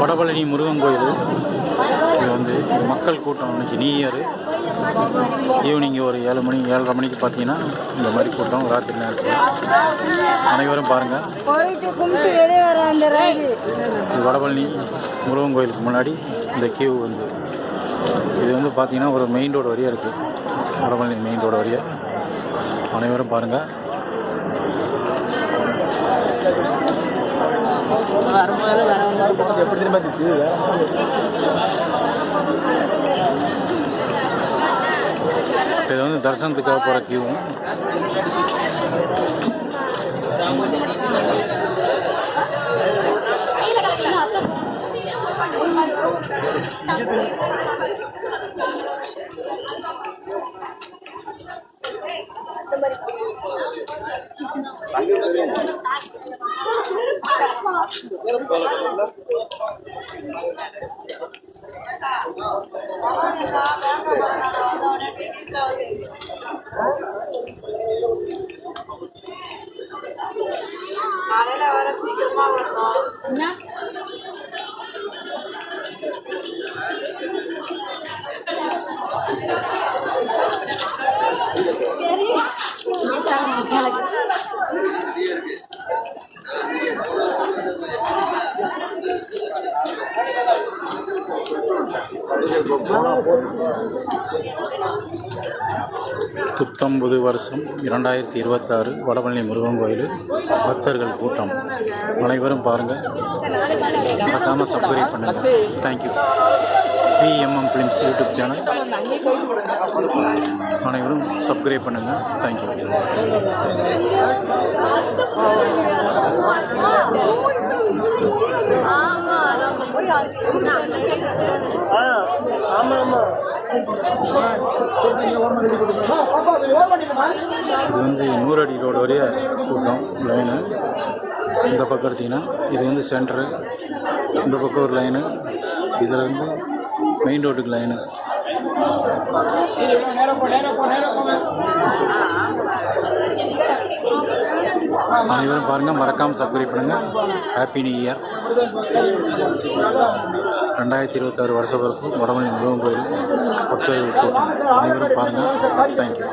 வடபழனி முருகன் கோயில். இது வந்து மக்கள் கூட்டம் இன்னைக்கு நியூ இயர் ஈவினிங் ஒரு ஏழு மணி ஏழரை மணிக்கு பார்த்தீங்கன்னா இந்த மாதிரி கூட்டம் ராத்திரி நேரத்தில். அனைவரும் பாருங்கள் இது வடபழனி முருகன் கோயிலுக்கு முன்னாடி இந்த கியூ வந்து. இது வந்து பார்த்தீங்கன்னா ஒரு மெயின் ரோடு வழியாக இருக்குது வடபழனி மெயின் ரோடு வழியாக அனைவரும் பாருங்கள் எப்படி திரும்ப இருந்துச்சு? இது வந்து தரிசனத்துக்காக போகிற கியூவும் காலையில வர சீக்கிரமா வரணும். என்ன? புத்தம்பது வருஷம் இரண்டாயிரத்தி இருபத்தாறு வடபழனி முருகன் கோயில் பக்தர்கள் கூட்டம். அனைவரும் பாருங்கள் மறக்காமல் சப்ஸ்கிரைப் பண்ணுங்கள் thank you PMM films YouTube channel அனைவரும் சப்ஸ்கிரைப் பண்ணுங்கள் தேங்க்யூ இது வந்து நூறு அடி ரோடு வரைய கூட்டம் லைனு இந்த பக்கம் எடுத்திங்கன்னா இது வந்து சென்ட்ரு இந்த பக்கம் ஒரு லைனு இதில் இருந்து மெயின் ரோட்டுக்கு லைனு அனைவரும் பாருங்கள் மறக்காமல் சப்ஸ்கிரைப் பண்ணுங்கள் ஹாப்பி நியூ இயர் ரெண்டாயிரத்தி இருபத்தாறு வருஷ பிறப்பு வடமணி முருகன் கோயில். பக்தர்கள் கூட்டம் அனைவரும் பாருங்கள் தேங்க்யூ